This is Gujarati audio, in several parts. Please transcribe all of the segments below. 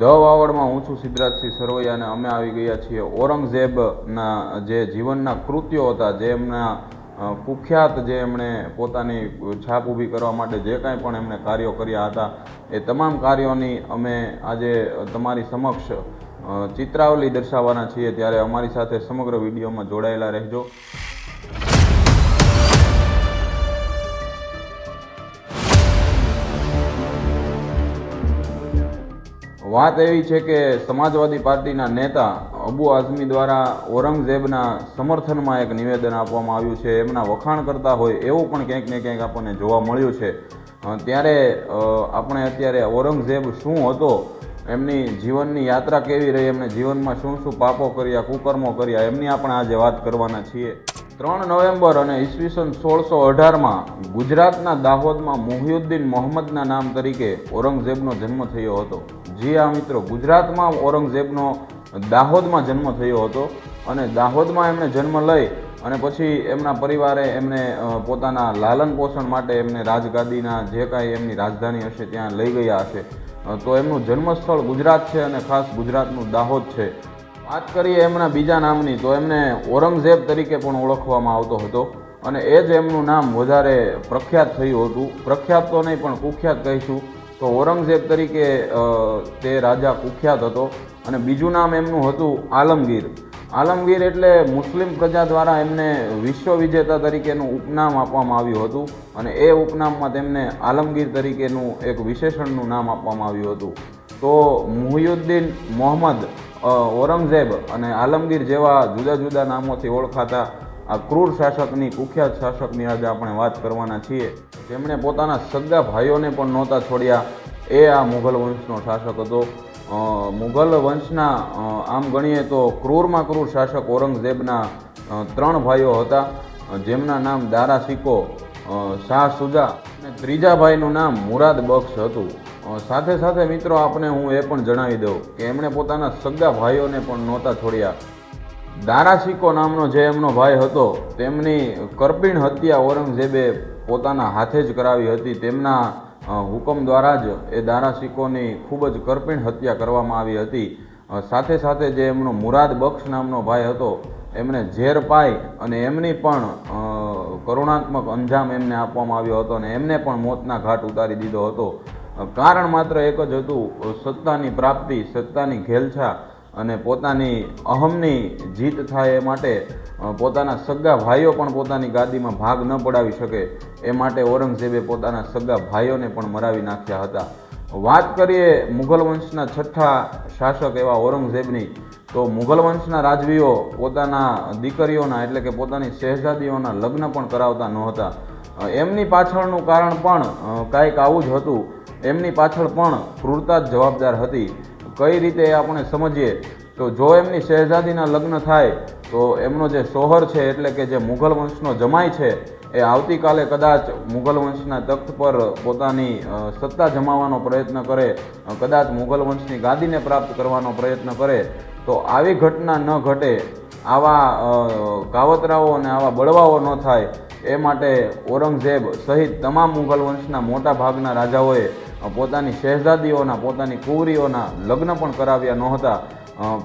ધ વાવડમાં હું છું સિદ્ધરાજસિંહ સરવૈયા અને અમે આવી ગયા છીએ. ઔરંગઝેબના જે જીવનના કૃત્યો હતા, જે એમના કુખ્યાત જે એમણે પોતાની છાપ ઊભી કરવા માટે જે કાંઈ પણ એમણે કાર્યો કર્યા હતા, એ તમામ કાર્યોની અમે આજે તમારી સમક્ષ ચિત્રાવલી દર્શાવવાના છીએ. ત્યારે અમારી સાથે સમગ્ર વિડીયોમાં જોડાયેલા રહેજો. વાત એવી છે કે સમાજવાદી પાર્ટીના નેતા અબુ આઝમી દ્વારા ઔરંગઝેબના સમર્થનમાં એક નિવેદન આપવામાં આવ્યું છે. એમના વખાણ કરતા હોય એવું પણ ક્યાંક ને ક્યાંક આપણને જોવા મળ્યું છે. ત્યારે આપણે અત્યારે ઔરંગઝેબ શું હતો, એમની જીવનની યાત્રા કેવી રહી, એમને જીવનમાં શું શું પાપો કર્યા, કુકર્મો કર્યા, એમની આપણે આજે વાત કરવાના છીએ. ત્રણ નવેમ્બર અને ઈસવીસન સોળસો અઢારમાં ગુજરાતના દાહોદમાં મુહિયુદ્દીન મોહમ્મદના નામ તરીકે ઔરંગઝેબનો જન્મ થયો હતો. જી આ મિત્રો, ગુજરાતમાં ઔરંગઝેબનો દાહોદમાં જન્મ થયો હતો અને દાહોદમાં એમણે જન્મ લઈ અને પછી એમના પરિવારે એમને પોતાના લાલન પોષણ માટે એમને રાજગાદીના જે કાંઈ એમની રાજધાની હશે ત્યાં લઈ ગયા હશે. તો એમનું જન્મસ્થળ ગુજરાત છે અને ખાસ ગુજરાતનું દાહોદ છે. વાત કરીએ એમના બીજા નામની, તો એમને ઔરંગઝેબ તરીકે પણ ઓળખવામાં આવતો હતો અને એ જ એમનું નામ વધારે પ્રખ્યાત થયું હતું. પ્રખ્યાત તો નહીં પણ કુખ્યાત કહીશું. તો ઔરંગઝેબ તરીકે તે રાજા કુખ્યાત હતો અને બીજું નામ એમનું હતું આલમગીર. આલમગીર એટલે મુસ્લિમ પ્રજા દ્વારા એમને વિશ્વ વિજેતા તરીકેનું ઉપનામ આપવામાં આવ્યું હતું અને એ ઉપનામમાં તેમને આલમગીર તરીકેનું એક વિશેષણનું નામ આપવામાં આવ્યું હતું. તો મુહિયુદ્દીન મોહમ્મદ ઔરંગઝેબ અને આલમગીર જેવા જુદા જુદા નામોથી ઓળખાતા આ ક્રૂર શાસકની, કુખ્યાત શાસકની આજે આપણે વાત કરવાના છીએ. જેમણે પોતાના સગા ભાઈઓને પણ નહોતા છોડ્યા. એ આ મુઘલ વંશનો શાસક હતો. મુઘલ વંશના આમ ગણીએ તો ક્રૂરમાં ક્રૂર શાસક ઔરંગઝેબના ત્રણ ભાઈઓ હતા. જેમના નામ દારા સિકો શાહ સુજા અને ત્રીજા ભાઈનું નામ મુરાદ બક્ષ હતું. સાથે સાથે મિત્રો આપણે હું એ પણ જણાવી દઉં કે એમણે પોતાના સગા ભાઈઓને પણ નહોતા છોડ્યા. દારાશિકો નામનો જે એમનો ભાઈ હતો, તેમની કરપીણ હત્યા ઔરંગઝેબે પોતાના હાથે જ કરાવી હતી. તેમના હુકમ દ્વારા જ એ દારાશિકોની ખૂબ જ કરપીણ હત્યા કરવામાં આવી હતી. સાથે સાથે જે એમનો મુરાદ બક્ષ નામનો ભાઈ હતો, એમને ઝેર પાઈ અને એમની પણ કરુણાત્મક અંજામ એમને આપવામાં આવ્યો હતો અને એમને પણ મોતના ઘાટ ઉતારી દીધો હતો. કારણ માત્ર એક જ હતું, સત્તાની પ્રાપ્તિ, સત્તાની ઘેલછા અને પોતાની અહમની જીત થાય એ માટે પોતાના સગા ભાઈઓ પણ પોતાની ગાદીમાં ભાગ ન પડાવી શકે એ માટે ઔરંગઝેબે પોતાના સગા ભાઈઓને પણ મરાવી નાખ્યા હતા. વાત કરીએ મુઘલ વંશના છઠ્ઠા શાસક એવા ઔરંગઝેબની, તો મુઘલ વંશના રાજવીઓ પોતાના દીકરીઓના એટલે કે પોતાની શહેજાદીઓના લગ્ન પણ કરાવતા નહોતા એમની પાછળનું કારણ પણ કાંઈક આવું જ હતું. એમની પાછળ પણ ક્રૂરતા જ જવાબદાર હતી. કઈ રીતે આપણે સમજીએ? તો જો એમની શહેજાદીના લગ્ન થાય, તો એમનો જે સોહર છે, એટલે કે જે મુઘલ વંશનો જમાઈ છે, એ આવતીકાલે કદાચ મુઘલ વંશના તખ્ત પર પોતાની સત્તા જમાવવાનો પ્રયત્ન કરે કદાચ મુઘલ વંશની ગાદીને પ્રાપ્ત કરવાનો પ્રયત્ન કરે, તો આવી ઘટના ન ઘટે, આવા કાવતરાઓ અને આવા બળવાઓ ન થાય, એ માટે ઔરંગઝેબ સહિત તમામ મુઘલ વંશના મોટા ભાગના રાજાઓએ પોતાની શહેજાદીઓના પોતાની કુંવરીઓના લગ્ન પણ કરાવ્યા નહોતા.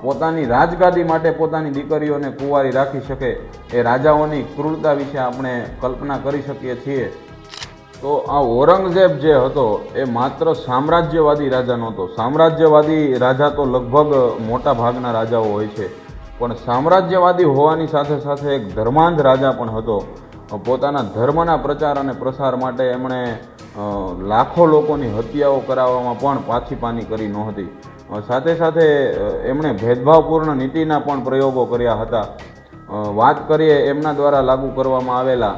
પોતાની રાજગાદી માટે પોતાની દીકરીઓને કુંવારી રાખી શકે એ રાજાઓની ક્રૂરતા વિશે આપણે કલ્પના કરી શકીએ છીએ. તો આ ઔરંગઝેબ જે હતો, એ માત્ર સામ્રાજ્યવાદી રાજા નહોતો. સામ્રાજ્યવાદી રાજા તો લગભગ મોટા ભાગના રાજાઓ હોય છે. પણ સામ્રાજ્યવાદી હોવાની સાથે સાથે એક ધર્માંધ રાજા પણ હતો. પોતાના ધર્મના પ્રચાર અને પ્રસાર માટે એમણે લાખો લોકોની હત્યાઓ કરાવવામાં પણ પાછી પાની કરી નહોતી. સાથે સાથે એમણે ભેદભાવપૂર્ણ નીતિના પણ પ્રયોગો કર્યા હતા. વાત કરીએ એમના દ્વારા લાગુ કરવામાં આવેલા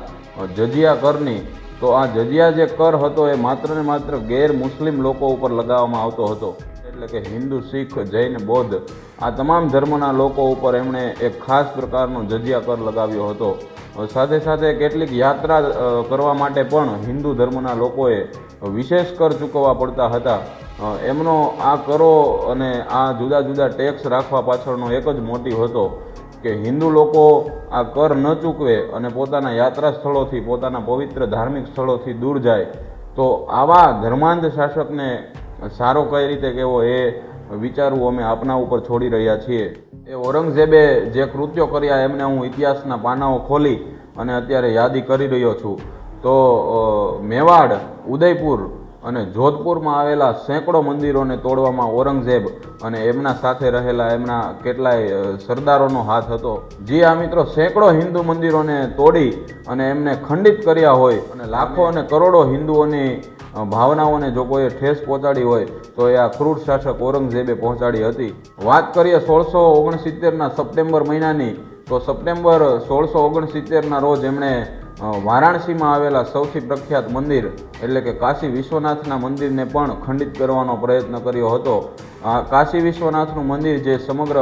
જજિયા કરની, તો આ જજિયા જે કર હતો એ માત્ર ને માત્ર ગેર મુસ્લિમ લોકો ઉપર લગાવવામાં આવતો હતો. એટલે કે હિન્દુ, શીખ, જૈન, બૌદ્ધ, આ તમામ ધર્મના લોકો ઉપર એમણે એક ખાસ પ્રકારનો જજિયા કર લગાવ્યો હતો. સાથે સાથે કેટલીક યાત્રા કરવા માટે પણ હિન્દુ ધર્મના લોકોએ વિશેષ કર ચૂકવવા પડતા હતા. એમનો આ કરો અને આ જુદા જુદા ટેક્સ રાખવા પાછળનો એક જ મોટિવ હતો કે હિન્દુ લોકો આ કર ન ચૂકવે અને પોતાના યાત્રા સ્થળોથી, પોતાના પવિત્ર ધાર્મિક સ્થળોથી દૂર જાય. તો આવા ધર્માંધ શાસકને સારો કઈ રીતે કહેવો એ વિચારવું અમે આપના ઉપર છોડી રહ્યા છીએ. એ ઔરંગઝેબે જે કૃત્યો કર્યા એમને હું ઇતિહાસના પાનાઓ ખોલી અને અત્યારે યાદી કરી રહ્યો છું. તો મેવાડ, ઉદયપુર અને જોધપુરમાં આવેલા સેંકડો મંદિરોને તોડવામાં ઔરંગઝેબ અને એમના સાથે રહેલા એમના કેટલાય સરદારોનો હાથ હતો. જી આ મિત્રો, સેંકડો હિન્દુ મંદિરોને તોડી અને એમને ખંડિત કર્યા હોય અને લાખો અને કરોડો હિન્દુઓની ભાવનાઓને જો કોઈએ ઠેસ પહોંચાડી હોય, તો એ આ ક્રૂર શાસક ઔરંગઝેબે પહોંચાડી હતી. વાત કરીએ સોળસો ઓગણસિત્તેરના સપ્ટેમ્બર મહિનાની, તો સપ્ટેમ્બર સોળસો ઓગણસિત્તેરના રોજ એમણે વારાણસીમાં આવેલા સૌથી પ્રખ્યાત મંદિર, એટલે કે કાશી વિશ્વનાથના મંદિરને પણ ખંડિત કરવાનો પ્રયત્ન કર્યો હતો. આ કાશી વિશ્વનાથનું મંદિર જે સમગ્ર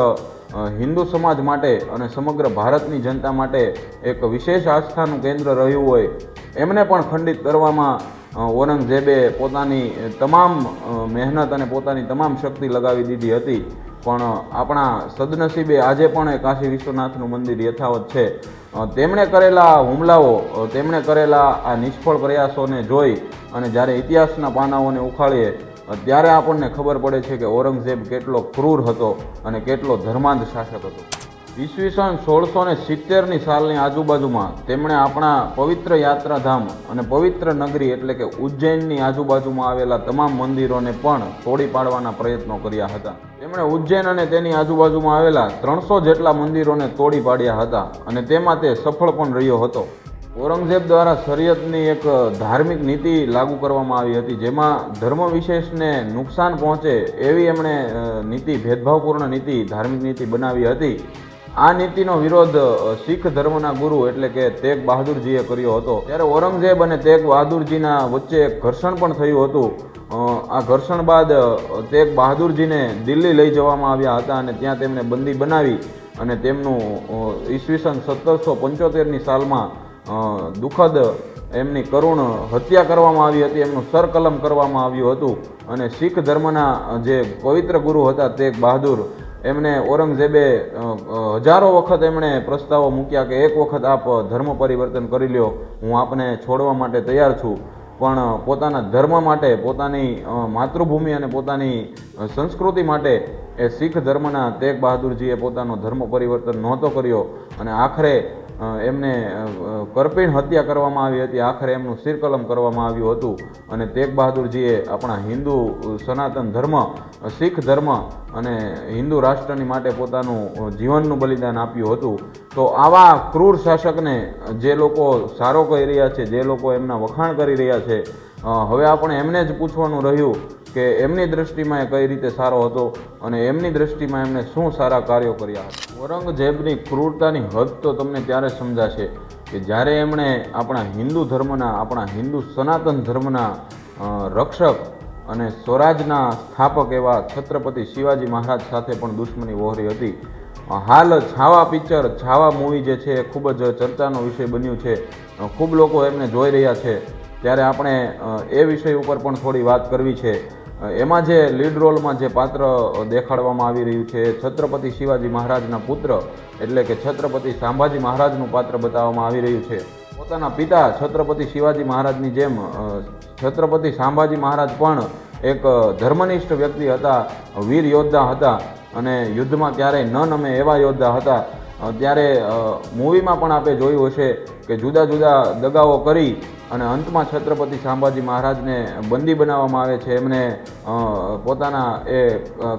હિન્દુ સમાજ માટે અને સમગ્ર ભારતની જનતા માટે એક વિશેષ આસ્થાનું કેન્દ્ર રહ્યું હોય, એમને પણ ખંડિત કરવામાં ઔરંગઝેબે પોતાની તમામ મહેનત અને પોતાની તમામ શક્તિ લગાવી દીધી હતી. પણ આપણા સદનસીબે આજે પણ એ કાશી વિશ્વનાથનું મંદિર યથાવત છે. તેમણે કરેલા હુમલાઓ તેમણે કરેલા આ નિષ્ફળ પ્રયાસોને જોઈ અને જ્યારે ઇતિહાસના પાનાઓને ઉખાડીએ ત્યારે આપણને ખબર પડે છે કે ઔરંગઝેબ કેટલો ક્રૂર હતો અને કેટલો ધર્માંધ શાસક હતો. ઈસવીસન સોળસો ને સિત્તેરની સાલની આજુબાજુમાં તેમણે આપણા પવિત્ર યાત્રાધામ અને પવિત્ર નગરી એટલે કે ઉજ્જૈનની આજુબાજુમાં આવેલા તમામ મંદિરોને પણ તોડી પાડવાના પ્રયત્નો કર્યા હતા. તેમણે ઉજ્જૈન અને તેની આજુબાજુમાં આવેલા ત્રણસો જેટલા મંદિરોને તોડી પાડ્યા હતા અને તેમાં તે સફળ પણ રહ્યો હતો. ઔરંગઝેબ દ્વારા શરિયતની એક ધાર્મિક નીતિ લાગુ કરવામાં આવી હતી, જેમાં ધર્મ વિશેષને નુકસાન પહોંચે એવી એમણે નીતિ, ભેદભાવપૂર્ણ નીતિ, ધાર્મિક નીતિ બનાવી હતી. આ નીતિનો વિરોધ શીખ ધર્મના ગુરુ એટલે કે તેગ બહાદુરજીએ કર્યો હતો. ત્યારે ઔરંગઝેબ અને તેગ બહાદુરજીના વચ્ચે ઘર્ષણ પણ થયું હતું. આ ઘર્ષણ બાદ તેગ બહાદુરજીને દિલ્હી લઈ જવામાં આવ્યા હતા અને ત્યાં તેમને બંદી બનાવી અને તેમનું ઈસવીસન સત્તરસો પંચોતેરની સાલમાં દુઃખદ એમની કરુણ હત્યા કરવામાં આવી હતી, એમનું સરકલમ કરવામાં આવ્યું હતું. અને શીખ ધર્મના જે પવિત્ર ગુરુ હતા તેગ બહાદુર એમને ઔરંગઝેબે હજારો વખત એમણે પ્રસ્તાવો મૂક્યા કે એક વખત આપ ધર્મ પરિવર્તન કરી લ્યો, હું આપને છોડવા માટે તૈયાર છું. પણ પોતાના ધર્મ માટે, પોતાની માતૃભૂમિ અને પોતાની સંસ્કૃતિ માટે એ શીખ ધર્મના તેગ બહાદુરજીએ પોતાનો ધર્મ પરિવર્તન નહોતો કર્યો. અને આખરે એમને કરપીણ હત્યા કરવામાં આવી હતી. આખરે એમનું સિરકલમ કરવામાં આવ્યું હતું. અને તેગ બહાદુરજીએ આપણા હિન્દુ સનાતન ધર્મ, શીખ ધર્મ અને હિન્દુ રાષ્ટ્રની માટે પોતાનું જીવનનું બલિદાન આપ્યું હતું. તો આવા ક્રૂર શાસકને જે લોકો સારો કહી રહ્યા છે, જે લોકો એમના વખાણ કરી રહ્યા છે હવે આપણે એમને જ પૂછવાનું રહ્યું કે એમની દ્રષ્ટિમાં એ કઈ રીતે સારો હતો અને એમની દ્રષ્ટિમાં એમણે શું સારા કાર્યો કર્યા હતા. ઔરંગઝેબની ક્રૂરતાની હદ તો તમને ત્યારે સમજાશે કે જ્યારે એમણે આપણા હિન્દુ ધર્મના, આપણા હિન્દુ સનાતન ધર્મના રક્ષક અને સ્વરાજના સ્થાપક એવા છત્રપતિ શિવાજી મહારાજ સાથે પણ દુશ્મની વહોરી હતી. હાલ છાવા પિક્ચર, છાવા મૂવી જે છે એ ખૂબ જ ચર્ચાનો વિષય બન્યું છે. ખૂબ લોકો એમને જોઈ રહ્યા છે. ત્યારે આપણે એ વિષય ઉપર પણ થોડી વાત કરવી છે. એમાં જે લીડ રોલમાં જે પાત્ર દેખાડવામાં આવી રહ્યું છે, છત્રપતિ શિવાજી મહારાજના પુત્ર, એટલે કે છત્રપતિ સંભાજી મહારાજનું પાત્ર બતાવવામાં આવી રહ્યું છે. પોતાના પિતા છત્રપતિ શિવાજી મહારાજની જેમ છત્રપતિ સંભાજી મહારાજ પણ એક ધર્મનિષ્ઠ વ્યક્તિ હતા, વીર યોદ્ધા હતા અને યુદ્ધમાં ક્યારેય ન નમે એવા યોદ્ધા હતા. ત્યારે મૂવીમાં પણ આપણે જોયું હશે કે જુદા જુદા દગાઓ કરી અને અંતમાં છત્રપતિ સંભાજી મહારાજને બંદી બનાવવામાં આવે છે. એમને પોતાના એ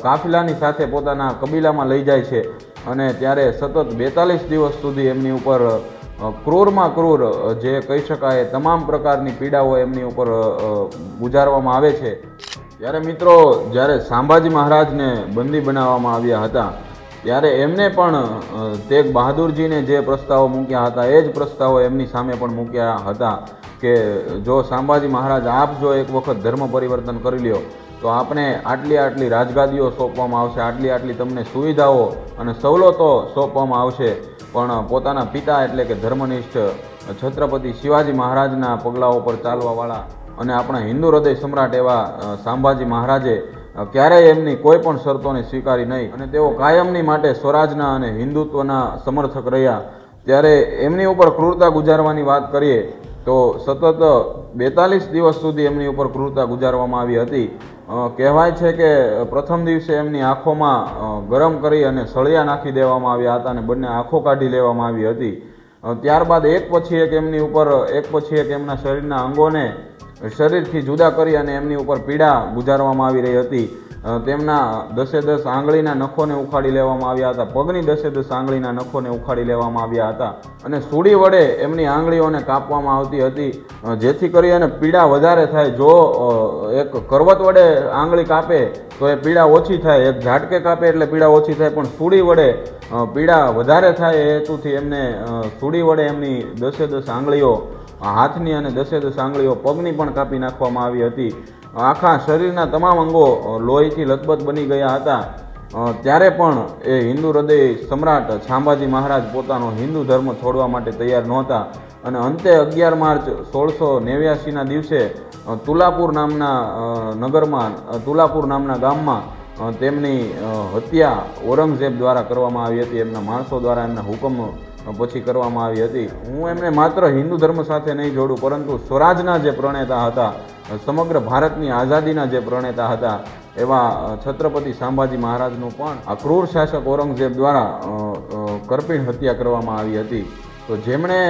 કાફિલાની સાથે પોતાના કબીલામાં લઈ જાય છે અને ત્યારે સતત બેતાલીસ દિવસ સુધી એમની ઉપર ક્રૂરમાં ક્રૂર જે કહી શકાય તમામ પ્રકારની પીડાઓ એમની ઉપર ગુજારવામાં આવે છે. ત્યારે મિત્રો, જ્યારે સંભાજી મહારાજને બંદી બનાવવામાં આવ્યા હતા ત્યારે એમને પણ તેગ બહાદુરજીને જે પ્રસ્તાવો મૂક્યા હતા, એ જ પ્રસ્તાવો એમની સામે પણ મૂક્યા હતા કે જો સંભાજી મહારાજ આપ જો એક વખત ધર્મ પરિવર્તન કરી લ્યો, તો આપણે આટલી આટલી રાજગાદીઓ સોંપવામાં આવશે, આટલી આટલી તમને સુવિધાઓ અને સવલતો સોંપવામાં આવશે. પણ પોતાના પિતા એટલે કે ધર્મનિષ્ઠ છત્રપતિ શિવાજી મહારાજના પગલાઓ પર ચાલવાવાળા અને આપણા હિન્દુ હૃદય સમ્રાટ એવા સાંભાજી મહારાજે ક્યારેય એમની કોઈ પણ શરતોને સ્વીકારી નહીં. અને તેઓ કાયમની માટે સ્વરાજના અને હિન્દુત્વના સમર્થક રહ્યા. ત્યારે એમની ઉપર ક્રૂરતા ગુજારવાની વાત કરીએ, તો સતત બેતાલીસ દિવસ સુધી એમની ઉપર ક્રૂરતા ગુજારવામાં આવી હતી. કહેવાય છે કે પ્રથમ દિવસે એમની આંખોમાં ગરમ કરી અને સળિયા નાખી દેવામાં આવ્યા હતા અને બંને આંખો કાઢી લેવામાં આવી હતી. ત્યારબાદ એક પછી એક એમની ઉપર, એક પછી એક એમના શરીરના અંગોને શરીરથી જુદા કરી અને એમની ઉપર પીડા ગુજારવામાં આવી રહી હતી. તેમના દસે દસ આંગળીના નખોને ઉખાડી લેવામાં આવ્યા હતા. પગની દસે દસ આંગળીના નખોને ઉખાડી લેવામાં આવ્યા હતા. અને સૂડી વડે એમની આંગળીઓને કાપવામાં આવતી હતી. જેથી કરી અને પીડા વધારે થાય. જો એક કરવત વડે આંગળી કાપે, તો એ પીડા ઓછી થાય. એક ઝાટકે કાપે એટલે પીડા ઓછી થાય. પણ સૂડી વડે પીડા વધારે થાય એ હેતુથી એમને સૂડી વડે એમની દસે દસ આંગળીઓ હાથની અને દસે દસ આંગળીઓ પગની પણ કાપી નાખવામાં આવી હતી. આખા શરીરના તમામ અંગો લોહીથી લથબથ બની ગયા હતા. ત્યારે પણ એ હિન્દુ હૃદય સમ્રાટ શાંભાજી મહારાજ પોતાનો હિન્દુ ધર્મ છોડવા માટે તૈયાર નહોતા. અને અંતે અગિયાર માર્ચ સોળસો નેવ્યાસીના દિવસે તુલાપુર નામના નગરમાં તુલાપુર નામના ગામમાં તેમની હત્યા ઔરંગઝેબ દ્વારા કરવામાં આવી હતી. એમના માણસો દ્વારા એમના હુકમ પછી કરવામાં આવી હતી. હું એમને માત્ર હિન્દુ ધર્મ સાથે નહીં જોડું, પરંતુ સ્વરાજના જે પ્રણેતા હતા, સમગ્ર ભારતની આઝાદીના જે પ્રણેતા હતા, એવા છત્રપતિ સંભાજી મહારાજનું પણ આ ક્રૂર શાસક ઔરંગઝેબ દ્વારા કરપીણ હત્યા કરવામાં આવી હતી. તો જેમણે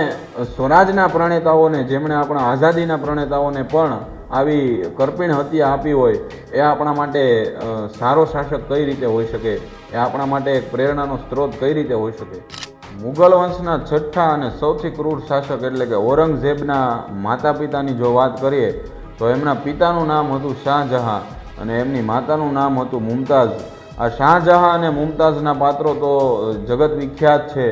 સ્વરાજના પ્રણેતાઓને, જેમણે આપણા આઝાદીના પ્રણેતાઓને પણ આવી કરપીણ હત્યા આપી હોય, એ આપણા માટે સારો શાસક કઈ રીતે હોઈ શકે? એ આપણા માટે એક પ્રેરણાનો સ્ત્રોત કઈ રીતે હોઈ શકે? મુગલ વંશના છઠ્ઠા અને સૌથી ક્રૂર શાસક એટલે કે ઔરંગઝેબના માતા પિતાની જો વાત કરીએ, તો એમના પિતાનું નામ હતું શાહજહાં અને એમની માતાનું નામ હતું મુમતાઝ. આ શાહજહાં અને મુમતાઝના પાત્રો તો જગત વિખ્યાત છે.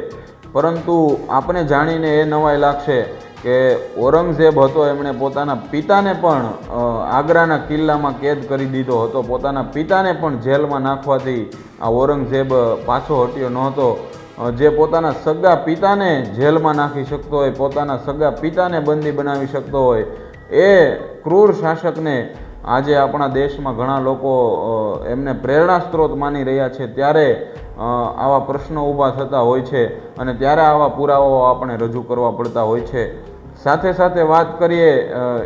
પરંતુ આપણે જાણીને એ નવાઈ લાગશે કે ઔરંગઝેબ હતો, એમણે પોતાના પિતાને પણ આગ્રાના કિલ્લામાં કેદ કરી દીધો હતો. પોતાના પિતાને પણ જેલમાં નાખવાથી આ ઔરંગઝેબ પાછો હટ્યો નહોતો. જે પોતાના સગા પિતાને જેલમાં નાખી શકતો હોય, પોતાના સગા પિતાને બંદી બનાવી શકતો હોય, એ ક્રૂર શાસકને આજે આપણા દેશમાં ઘણા લોકો એમને પ્રેરણા સ્ત્રોત માની રહ્યા છે. ત્યારે આવા પ્રશ્નો ઊભા થતા હોય છે અને ત્યારે આવા પુરાવાઓ આપણે રજૂ કરવા પડતા હોય છે. સાથે સાથે વાત કરીએ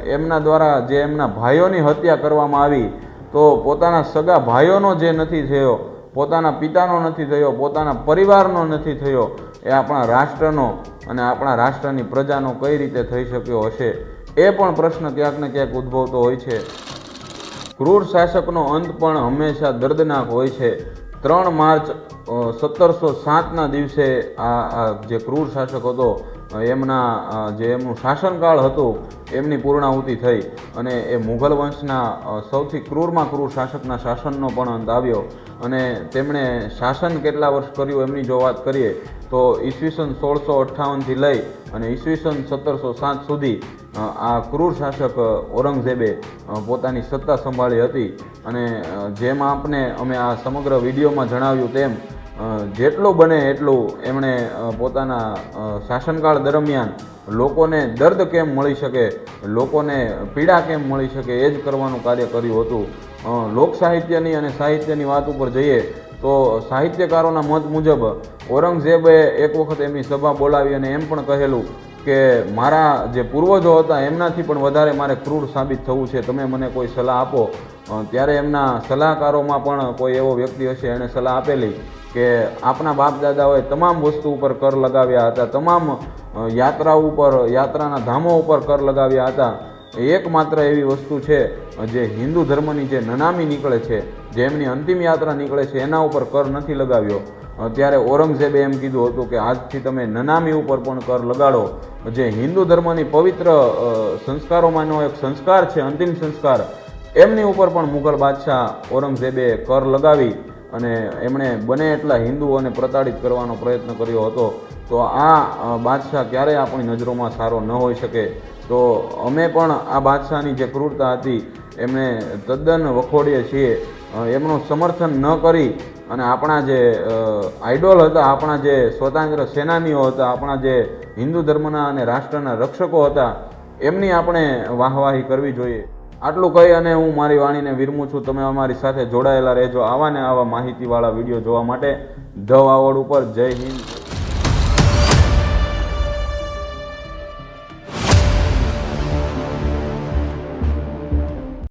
એમના દ્વારા જે એમના ભાઈઓની હત્યા કરવામાં આવી, તો પોતાના સગા ભાઈઓનો જે નથી થયો પોતાના પિતાનો નથી થયો, પોતાના પરિવારનો નથી થયો, એ આપણા રાષ્ટ્રનો અને આપણા રાષ્ટ્રની પ્રજાનો કઈ રીતે થઈ શક્યો હશે? એ પણ પ્રશ્ન ક્યાંક ને ક્યાંક ઉદ્ભવતો હોય છે. ક્રૂર શાસકનો અંત પણ હંમેશા દર્દનાક હોય છે. ત્રણ માર્ચ સત્તરસો સાતના દિવસે આ જે ક્રૂર શાસક હતો એમના જે એમનું શાસનકાળ હતું એમની પૂર્ણાહુતિ થઈ અને એ મુઘલ વંશના સૌથી ક્રૂરમાં ક્રૂર શાસકના શાસનનો પણ અંત આવ્યો અને તેમણે શાસન કેટલા વર્ષ કર્યું એમની જો વાત કરીએ તો ઈસવીસન સોળસો અઠ્ઠાવનથી લઈ અને ઈસવીસન સત્તરસો સાત સુધી આ ક્રૂર શાસક ઔરંગઝેબે પોતાની સત્તા સંભાળી હતી અને જેમ આપને અમે આ સમગ્ર વિડીયોમાં જણાવ્યું તેમ જેટલું બને એટલું એમણે પોતાના શાસનકાળ દરમિયાન લોકોને દર્દ કેમ મળી શકે, લોકોને પીડા કેમ મળી શકે એ જ કરવાનું કાર્ય કર્યું હતું. લોક સાહિત્યની અને સાહિત્યની વાત ઉપર જઈએ તો સાહિત્યકારોના મત મુજબ ઔરંગઝેબે એક વખત એમની સભા બોલાવી અને એમ પણ કહેલું કે મારા જે પૂર્વજો હતા એમનાથી પણ વધારે મારે ક્રૂર સાબિત થવું છે. તમે મને કોઈ સલાહ આપો. ત્યારે એમના સલાહકારોમાં પણ કોઈ એવો વ્યક્તિ હશે, એણે સલાહ આપેલી કે આપણા બાપ દાદાઓએ તમામ વસ્તુ ઉપર કર લગાવ્યા હતા, તમામ યાત્રા ઉપર, યાત્રાના ધામો ઉપર કર લગાવ્યા હતા. એકમાત્ર એવી વસ્તુ છે, જે હિન્દુ ધર્મની જે નનામી નીકળે છે, જે એમની અંતિમ યાત્રા નીકળે છે, એના ઉપર કર નથી લગાવ્યો. ત્યારે ઔરંગઝેબે એમ કીધું હતું કે આજથી તમે નનામી ઉપર પણ કર લગાડો. જે હિન્દુ ધર્મની પવિત્ર સંસ્કારોમાંનો એક સંસ્કાર છે, અંતિમ સંસ્કાર. એમની ઉપર પણ મુઘલ બાદશાહ ઔરંગઝેબે કર લગાવી અને એમણે બને એટલા હિન્દુઓને પ્રતાડિત કરવાનો પ્રયત્ન કર્યો હતો. તો આ બાદશાહ ક્યારેય આપણી નજરોમાં સારો ન હોઈ શકે. તો અમે પણ આ બાદશાહની જે ક્રૂરતા હતી, એમને તદ્દન વખોડીએ છીએ. એમનું સમર્થન ન કરી અને આપણા જે આઇડોલ હતા, આપણા જે સ્વતંત્ર સેનાનીઓ હતા, આપણા જે હિન્દુ ધર્મના અને રાષ્ટ્રના રક્ષકો હતા, એમની આપણે વાહવાહી કરવી જોઈએ. આટલું કહી અને હું મારી વાણીને વિરમું છું. તમે અમારી સાથે જોડાયેલા રહેજો. આવા ને આવા માહિતીવાળા વીડિયો જોવા માટે ધ વાવડ ઉપર જય હિન્દ.